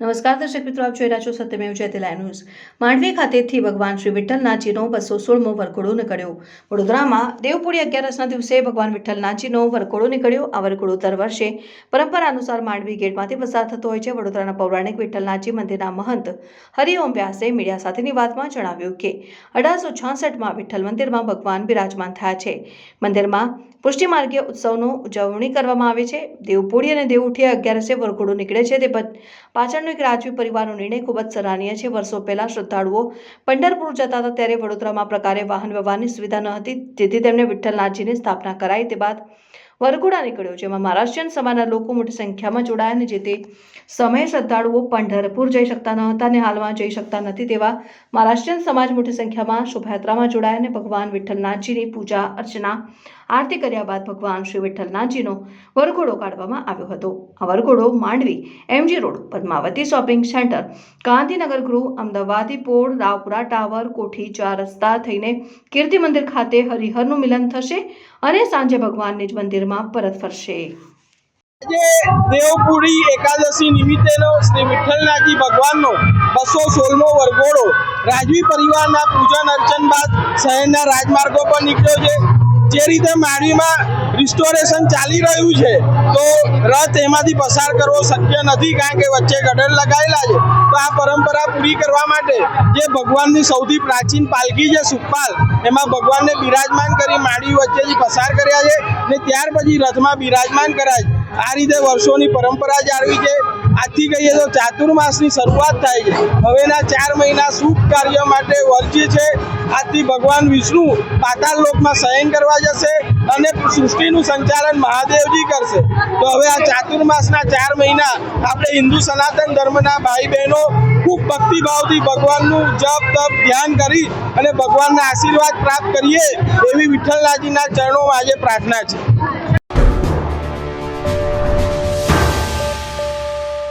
નમસ્કાર દર્શક મિત્રો, આપ જોઈ રહ્યા છો સત્યમેવ જયતે લાઈવ ન્યૂઝ. માંડવી ખાતેથી ભગવાન શ્રી વિઠ્ઠલનાથજીનો બસો સોળમો વરઘોડો નીકળ્યો. વડોદરામાં દેવપુરી અગિયારસના દિવસે ભગવાન વિઠ્ઠલનાથજીનો વરઘોડો નીકળ્યો. આ વરઘોડો દર વર્ષે પરંપરા અનુસાર માંડવી ગેટમાંથી પસાર થતો હોય છે. વડોદરાના પૌરાણિક વિઠ્ઠલનાથજી મંદિરના મહંત હરિઓમ વ્યાસે મીડિયા સાથેની વાતમાં જણાવ્યું કે અઢારસો છાસઠમાં વિઠ્ઠલ મંદિરમાં ભગવાન બિરાજમાન થયા છે. મંદિરમાં પુષ્ટિ ઉત્સવનો ઉજવણી કરવામાં આવે છે. દેવપોળી અને દેવઉઠી અગિયારસે વરઘોડો નીકળે છે. તે પાછળનો એક રાજવી પરિવારનો નિર્ણય ખૂબ જ સરાહનીય છે. વર્ષો પહેલા શ્રદ્ધાળુઓ પંઢરપુર જતા હતા, ત્યારે વડોદરામાં પ્રકારે વાહન વ્યવહારની સુવિધા ન હતી. જેથી તેમને વિઠ્ઠલનાથજીની સ્થાપના કરાઈ. તે બાદ વરઘોડા નીકળ્યો, જેમાં મહારાષ્ટ્રીયન સમાજના લોકો મોટી સંખ્યામાં જોડાયા અને જે તે સમયે શ્રદ્ધાળુઓ પંઢરપુર જઈ શકતા ન હતા અને હાલમાં જઈ શકતા નથી તેવા મહારાષ્ટ્રીયન સમાજ મોટી સંખ્યામાં શોભાયાત્રામાં જોડાયા અને ભગવાન વિઠ્ઠલનાથજીની પૂજા, અર્ચના, આરતી કર્યા બાદ ભગવાન શ્રી વિઠ્ઠલનાથજીનો વરઘોડો કાઢવામાં આવ્યો હતો. આ વરઘોડો Mandvi, MG road, Padmavati shopping centre, Gandhinagar ગૃહ, અમદાવાદી, પોળ, રાવપુરા ટાવર, કોઠી ચાર રસ્તા થઈને કીર્તિ મંદિર ખાતે હરિહરનું મિલન થશે. અને સાંજે ભગવાન નિજ મંદિરમાં પરત ફરશે. દેવપુરી એકાદશી નિમિત્તેનો શ્રી વિઠ્ઠલનાથજી ભગવાનનો બસો સોળમો વરઘોડો. રાજવી પરિવારના પૂજન અર્ચન બાદ શહેરના રાજમાર્ગો પર નીકળ્યો છે. જે રીતે માંડવીમાં રિસ્ટોરેશન ચાલી રહ્યું છે, તો રથ એમાંથી પસાર કરવો શક્ય નથી, કારણ કે વચ્ચે ગટર લગાવેલા છે. તો આ પરંપરા પૂરી કરવા માટે જે ભગવાનની સૌથી પ્રાચીન પાલખી છે, સુખપાલ, એમાં ભગવાનને બિરાજમાન કરી માંડવી વચ્ચેથી પસાર કર્યા છે ને ત્યાર પછી રથમાં બિરાજમાન કરાય છે. આ રીતે વર્ષોની પરંપરા જાળવી છે. આજથી કહીએ તો ચાતુર્માસની શરૂઆત થાય છે. હવેના ચાર મહિના શુભ કાર્ય માટે વર્જ્ય છે, આજથી ભગવાન વિષ્ણુ પાતાળ લોકમાં શયન કરવા જશે અને સૃષ્ટિનું સંચાલન મહાદેવજી કરશે. તો હવે આ ચાતુર્માસના ચાર મહિના આપણે હિન્દુ સનાતન ધર્મના ભાઈ બહેનો ખૂબ ભક્તિભાવથી ભગવાનનું જપ તપ ધ્યાન કરી અને ભગવાનના આશીર્વાદ પ્રાપ્ત કરીએ એવી વિઠ્ઠલનાથજીના ચરણોમાં આજે પ્રાર્થના છે.